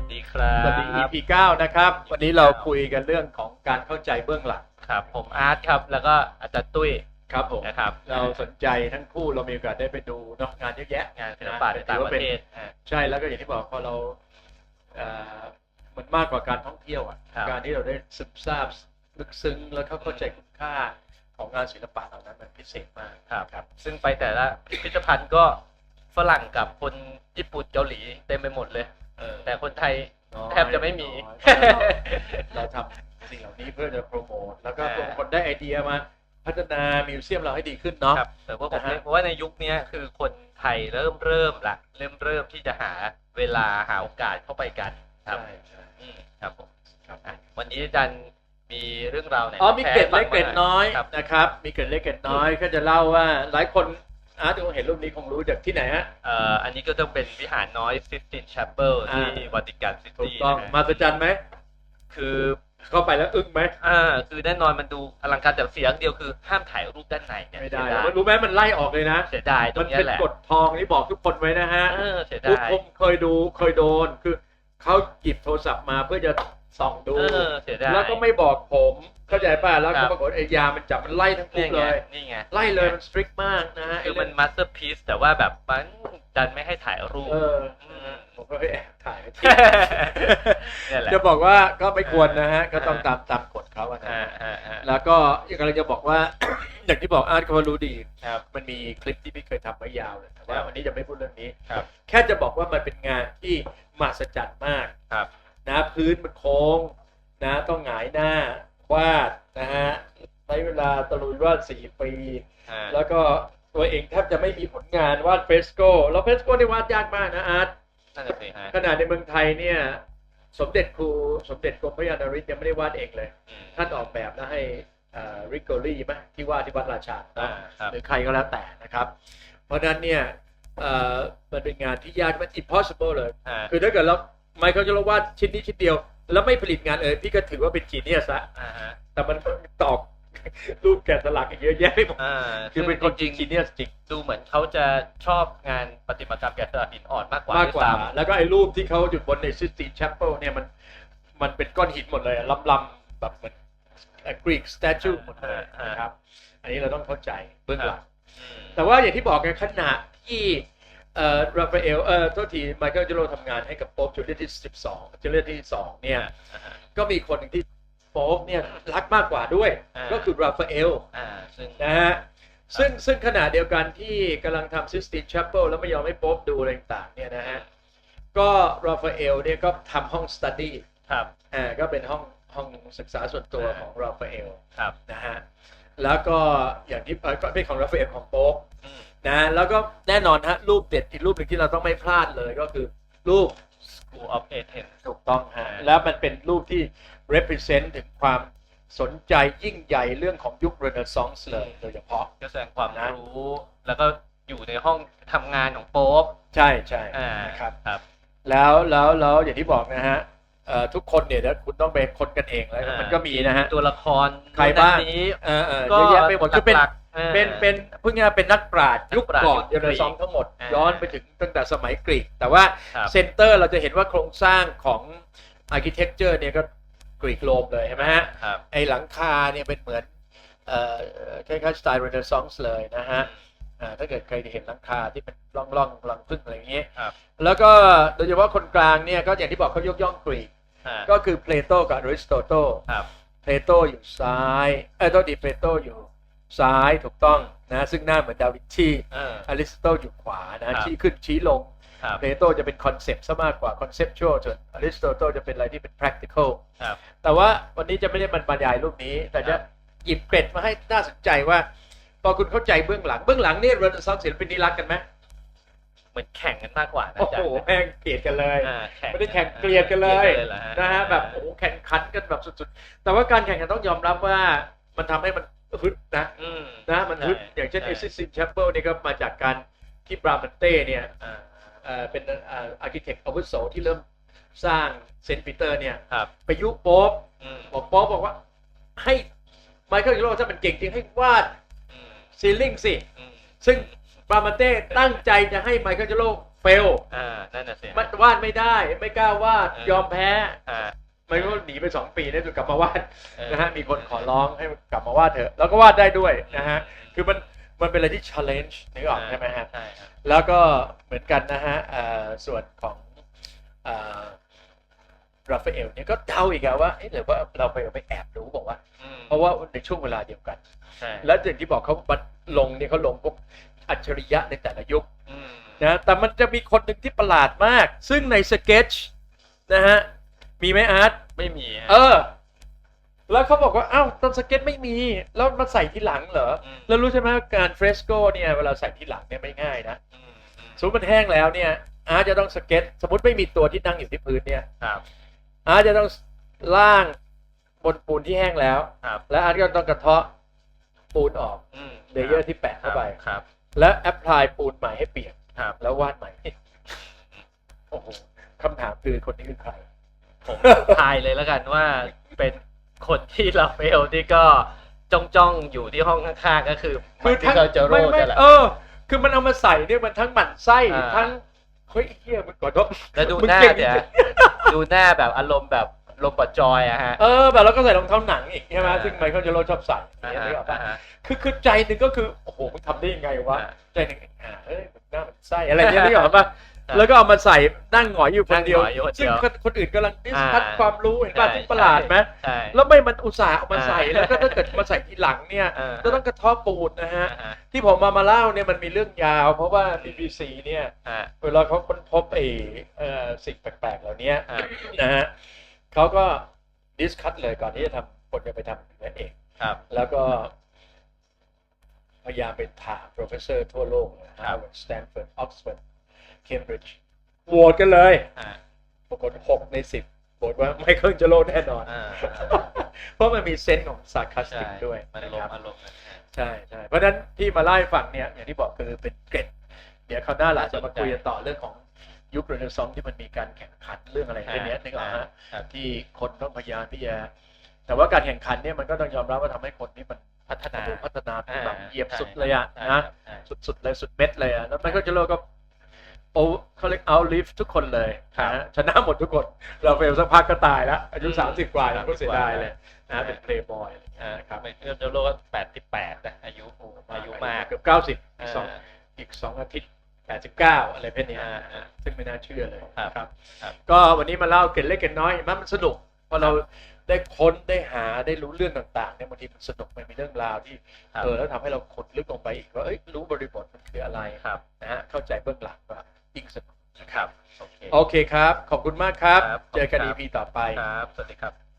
วัสดีครับสวัสดี EP 9นะครับ วันนี้เราคุยกันเรื่องของการเข้าใจเบื้องหลังครับผมอาร์ตครับ แล้วก็อาจารย์ตุ้ยครับผมนะครับ เราสนใจทั้งคู่เรามีโอกาสได้ไปดูเนอะงานเยอะแยะงานศิลปะในต่างประเทศอ่าใช่แล้วก็อย่างที่บอกพอเราเอ่อมันมากกว่าการท่องเที่ยวอะครับการที่เราได้ซึมซาบลึกซึ้งแล้วก็เข้าใจคุณค่าของงานศิลปะเหล่านั้นมันพิเศษมากครับครับ ซึ่งไปแต่ละพิพิธภัณฑ์ก็ฝรั่งกับคนญี่ปุ่นเกาหลีเต็มไปหมดเลย เออแต่คนไทย น้อยแทบจะไม่มีน้อยเราทำสิ่งเหล่านี้เพื่อจะโปรโมทแล้วก็อ่าบางคนได้ไอเดียมาพัฒนามิวเซียมเราให้ดีขึ้นเนาะ ครับแต่ว่าผมนะฮะ เพราะว่าในยุคเนี้ยคือคนไทยเริ่มเริ่มละเริ่มเริ่มที่จะหาเวลาหาโอกาสเข้าไปกันครับใช่ใช่อืมครับผมครับอะวันนี้อาจารย์มีเรื่องราวไหนอ๋อมีเกร็ดแชร์ให้เล็กเกร็ดฟังน้อยครับ นะครับ มีเกร็ดเล็กเกร็ดน้อยก็จะเล่าว่าหลายคน อาร์ตคงเห็นรูปนี้คงรู้จากที่ไหนฮะเอ่ออันนี้ก็ต้องเป็นวิหารน้อย 15 Chapel อ่าที่วัติกันซิถูกตี้ต้องมาสจันไหมคือเข้าไปแล้วอึ้งไหมอ่าคือแน่นอนมันดูอลังการแต่เสียงเดียวคือห้ามถ่ายรูปด้านในเนี่ยไม่ได้เสียดายมันรู้ไหมมันไล่ออกเลยนะเสียดายตรมันงเนี้ยเป็นแหละกฎทองนี่บอกทุกคนไว้นะฮะเออเสียทุกดายคนเคยดูเคยโดนคือเขาหยิบโทรศัพท์มาเพื่อจะ ส่องดู เออเสียดายแล้วก็ไม่บอกผมเข้าใจป่ะแล้วครัก็บปรากฏไอ้ยามันจับมันไล่ทั้งนี่คู่ไงเลยนี่ไงไล่เลยมันสตริกมากนะฮะคือมันมาสเตอร์พีซแต่ว่าแบบมันดันไม่ให้ถ่ายรูป เออม ผมก็แอบถ่ายไว้ที่เนี่ยแหละจะบอกว่าก็ไม่ควรนะฮะ ก็ต้องอ่าตามตามกฎเขาอะนะอ่าอ่าอ่าแล้วก็กำลังจะบอกว่า อย่างที่บอกอาร์ตก็รู้ดี ครับ มันมีคลิปที่พี่เคยทำไว้ยาวเลยแต่ว่าครับวันนี้จะไม่พูดเรื่องนี้ ครับ แค่จะบอกว่ามันเป็นงานที่มหัศจรรย์มาก ครับ นะพื้นมันโค้งนะต้องหงายหน้าวาดนะฮะใช้เวลาตะลุยวาดสี่ปี อ่าแล้วก็ตัวเองแทบจะไม่มีผลงานวาดเฟรสโกแล้วเฟรสโกนี่วาดยากมากนะอาร์ตนั่นแหละสิฮะขนาดในเมืองไทยเนี่ยสมเด็จครูสมเด็จกรมพระยานาริศยังไม่ได้วาดเองเลย อืมท่านออกแบบแล้วให้ริกโกลี่ไหมที่วาดที่วัดราชาอ่าครับหรือใครก็แล้วแต่นะครับ เพราะฉะนั้นเนี่ยเอ่อมันเป็นงานที่ยากมัน impossible เลย อ่าคือถ้าเกิดเรา ไมเคิลจะวาดชิ้นนี้ชิ้นเดียว แล้วไม่ผลิตงานเออพี่ก็ถือว่าเป็นจีเนียสละอ่าฮะแต่มันตอกรูปแกะสลักอีกเยอะแยะไปหมดอ่าคือเป็นคนจริงจีเนียสจริงๆดูเหมือนเขาจะชอบงานประติมากรรมแกะสลักหินอ่อนมากกว่ามากกว่าด้วยซ้ำแล้วก็ไอ้รูปที่เขาอยู่บนในซิสตีนแชปเปิลเนี่ยมันมันเป็นก้อนหินหมดเลยลำลำๆแบบเหมือนกรีกสแตชูหมดเลยนะครับ อันนี้เราต้องเข้าใจเบื้องหลังอืมแต่ว่าอย่างที่บอกไงขณะที่ เอ่อราฟาเอลเอ่อโทษทีไมเคิลจูโรทำงานให้กับโป๊ปจูเลียที่12จูเลียที่2เนี่ยอ่าฮะก็มีคนหนึ่งที่โป๊ปเนี่ยรักมากกว่าด้วย อ่า ก็คือราฟาเอลอ่าซึ่งนะฮะซึ่งซึ่งขณะเดียวกันที่กำลังทำซิสตินแชปเปิลแล้วไม่ยอมให้โป๊ปดูอะไรต่างๆเนี่ยนะฮะก็ราฟาเอลเนี่ยก็ทำห้องสตูดี้ครับ อ่าก็เป็นห้องห้องศึกษาส่วนตัวอ่า ของราฟาเอลครับนะฮะแล้วก็อย่างที่เอ่อก็เป็นของราฟาเอลของโป๊ป อืม นะแล้วก็แน่นอนฮะรูปเด็ดอีกรูปหนึ่งที่เราต้องไม่พลาดเลยก็คือรูป School of Athens ถูกต้องฮะอ่าแล้วมันเป็นรูปที่ represent ถึงความสนใจยิ่งใหญ่เรื่องของยุคเรเนซองส์เลยโดยเฉพาะก็แสดงความนะรู้ แล้วก็อยู่ในห้องทำงานของโป๊ปใช่ใช่อ่านะครับครับ แล้วแล้วแล้วอย่างที่บอกนะฮะเอ่อทุกคนเนี่ยเดี๋ยวคุณต้องไปค้นกันเองแล้วอ่ามัมันก็มีนะฮะตัวละครใครบ้างนี้เออเออก็เยอะแยะไปหมดคือเป็นหลักๆอ่า เป็นเป็นเพิ่งจะเป็นนักปราชญ์ยุคนักปราชญ์ก่อนยุคเรเนซองส์ทั้งหมดอ่าย้อนไปถึงตั้งแต่สมัยกรีก แต่ว่าครับเซนเตอร์เราจะเห็นว่าโครงสร้างของอาร์เคเต็กเจอร์เนี่ยก็กรีกโรมเลยใช่ไหมฮะครับไอหลังคาเนี่ยเป็นเหมือนเอ่อคล้ายๆสไตล์เรเนซองส์เลยนะฮะอ่าถ้าเกิดใครเห็นหลังคาที่เป็นร่องร่องๆรังพึ่งอะไรอย่างเงี้ยครับแล้วก็โดยเฉพาะคนกลางเนี่ยก็อย่างที่บอกเขายกย่องกรีกอ่าก็คือเพลโตกับอริสโตเติลครับเพลโตอยู่ซ้ายเออโทษดีเพลโตอยู่ ซ้ายถูกต้องนะซึ่งหน้าเหมือนดาวินชีเอออริสโตอยู่ขวานะครับชี้ขึ้นชี้ลงครับเพลโตจะเป็นคอนเซปต์ซะมากกว่าคอนเซปชวลส่วนอริสโตเติลจะเป็นอะไรที่เป็น practical ครับแต่ว่าวันนี้จะไม่ได้บรรยายรูปนี้ แต่จะครับหยิบเกร็ดมาให้น่าสนใจว่า พอคุณเข้าใจเบื้องหลังเบื้องหลังนี่เรเนซองส์ศิลปินนี่รักกันไหมเหมือนแข่งกันมากกว่านะโอ้อาจาโหรย์แม่งเกลียดกันเลยอ่าแข่งไม่ได้แข่งเกลียดกันเลยกลีดหรอนะฮะแบบโอ้โหแข่งขันกันแบบสุดๆ แต่ว่าการแข่งขันต้องยอมรับว่ามันทำให้มัน ฮึดนะอืม นะมันฮึดใช่อย่างเช่นใช่ เอซิสซินแชปเปิลนี่ก็มาจากการที่บรามันเต้เนี่ยอ่าเอ่อเป็นอาร์เคเต็กอาวุโสที่เริ่มสร้างเซนต์ปีเตอร์เนี่ยครับไปยุโป๊ปอืมบอกโป๊ปบอกว่าให้ไมเคิลยูโรถ้ามันเก่งจริงให้วาดอืมซีลิงสิ อืมซึ่งบรามันเต้ตั้งใจจะให้ไมเคิลยูโรเฟล อ่านั่นน่ะสิมันวาดไม่ได้ไม่กล้าวาดเออยอมแพ้ อ่า มันก็หนีไปสองปีได้จนกลับมาวาดเออนะฮะมีคนขอร้องให้กลับมาวาดเถอะแล้วก็วาดได้ด้วยนะฮะคือมันมันเป็นอะไรที่ challenge นึกออกใช่ไหมฮะใช่ครับ แล้วก็เหมือนกันนะฮะเอ่อส่วนของราฟาเอลเนี่ยก็เดาอีกอะว่าเอ๊ะหรือว่าเราไปไปแอบรู้บอกว่าอืมเพราะว่าในช่วงเวลาเดียวกัน ใช่แล้วอย่างที่บอกเขาบัดลงเนี่ยเขาลงพวกอัจฉริยะในแต่ละยุคอืมนะแต่มันจะมีคนหนึ่งที่ประหลาดมาก ซึ่งในสเก็ตช์นะฮะ มีไหมอาร์ตไม่มีฮะ เออ แล้วเขาบอกว่าอ้าวตอนสเก็ตไม่มี แล้วมาใส่ทีหลังเหรอม แล้วรู้ใช่ไหมว่าการเฟรสโกเนี่ยเวลาใส่ทีหลังเนี่ยไม่ง่ายนะอืมอืมสมมติมันแห้งแล้วเนี่ยอาร์ตจะต้องสเก็ตสมมติไม่มีตัวที่นั่งอยู่ที่พื้นเนี่ยครับ อาร์ตจะต้องล่างบนปูนที่แห้งแล้ว ครับ แล้วอาร์ตก็ต้องกระเทาะปูนออกอืมเลเยอร์ที่แปะเข้าไป ครับ แล้วแอพพลายปูนใหม่ให้เปียกครับ แล้ววาดใหม่ โอ้โหคำถามคือคนนี้คือใคร ผมทายเลยแล้วกันว่าเป็นคนที่ราฟาเอลที่ก็จ้องจ้องๆอยู่ที่ห้องข้างๆก็คือคือที่ทั้งเราจะโรไม่ดไม่นี่แหละ เออ คือมันเอามาใส่เนี่ยมันทั้งหมั่นไส้อ่า ทั้งเฮ้ยเฮียมันกดทบแล้วดูมึงหน้าเก่ง เนี่ยดูหน้าแบบอารมณ์แบบลมณ์ปดจอยอะฮะ เออแบบแล้วก็ใส่รองเท้าหนังอีกใช่ไหมอ่า ซึ่งไมเคิลเจโรชอบใส่อย่างเงี้ยนึกออกปะ อ่าฮะ คือคือใจหนึ่งก็คือโอ้โหมึงทำได้ยังไงวะอ่าใจหนึ่งอ่าเฮ้ยมันหน้ามันไส้อะไรเงี้ยนึกออกปะอ่า แล้วก็เอามาใส่นั่งหงอยอยู่คนเดียว นั่งหงอยอยู่คนเดีซึ่งยวคนคนอื่นกำลังดิสคัทอ่าความรู้เห็นป่ะใช่ ที่ประหลาดไหมใช่ แล้วไม่มันอุตส่าห์เอามาใส่อ่าแล้วก็ถ้าเกิดมาใส่ทีหลังเนี่ยเออจะต้องกระเทาะปูนนะฮะ อ่าฮะที่ผมมามาเล่าเนี่ยมันมีเรื่องยาว เพราะว่า BBC เนี่ยอ่าเวลาเขาค้นพบไอ้เอ่อสิ่งแปลกๆเหล่านี้อ่านะฮะเขาก็ดิสคัตเลยก่อนที่จะทำคนจะไปทำนั่นเอง ครับ แล้วก็พยายามไปถาม professor ทั่วโลกนะครัฮาบร์ว เคมบริดจ์โหวตกันเลย อ่าปรากฏหกในสิบโหวตว่าไมเคิลจะโลแน่นอน อ่าเพราะมันมีเซนส์ของซาร์คาสใช่ติกด้วยมันนะลคมรับอารมณ์นั้นฮะใช่ใช่เพราะฉะนั้นที่มาเล่าให้ฟังเนี่ยอย่างที่บอกคือเป็นเกร็ด เดี๋ยวคราวหน้าเราจะมาคุยกันต่อเรื่องของยุคเรเนซองส์ที่มันมีการแข่งขันเรื่องอะไรเรื่องเนี้ยนึกออกฮะ ครับ ที่คนต้องพยายามที่จะแต่ว่าการแข่งขันเนี่ยมันก็ต้องยอมรับว่าทำให้คนที่มันพัฒนาพัฒนาแบบเหยียบสุดเลยอะใช่นะใช่ สุดๆเลยสุดเม็ดเลยอะแล้วไมเคิลเจโร่ก็ โอ้เขาเรียกเอาลิฟทุกคนเลยครับนะฮะชนะหมดทุกคน เราเฟลสักพักก็ตายแล้วอายุอืมสามสิบกว่ายังก็30เสียดายเลยนะใช่เป็นเพลย์บอยอ่านะครับไม่เริ่มจะโลก็แปดสิบแปดนะอายุอายุมากเกือบเก้าสิบอีกสองาอีกสองอาทิตย์แปดสิบเก้าอะไรเพศนี้อ่าอ่าซึ่งไม่น่าเชื่อเลยครับนะครับครับก็วันนี้มาเล่าเกร็ดเล็กเกร็ดน้อยมันมันสนุกเพราะเราได้ค้นได้หาได้รู้เรื่องต่างๆเนี่ยบางทีมันสนุกมันมีเรื่องราวที่ครับเออแล้วทำให้เราขุดลึกลงไปอีกว่าเอ้ยรู้บริบทมันคืออะไรครับนะฮะเข้าใจเบื้องหลังว่า ยิ่งสนุกนะคครับรับโอเคโอเคครับ ขอบคุณมากครับครับเจอกันขอบคุณครับ EP ต่อไป ครับ สวัสดีครับ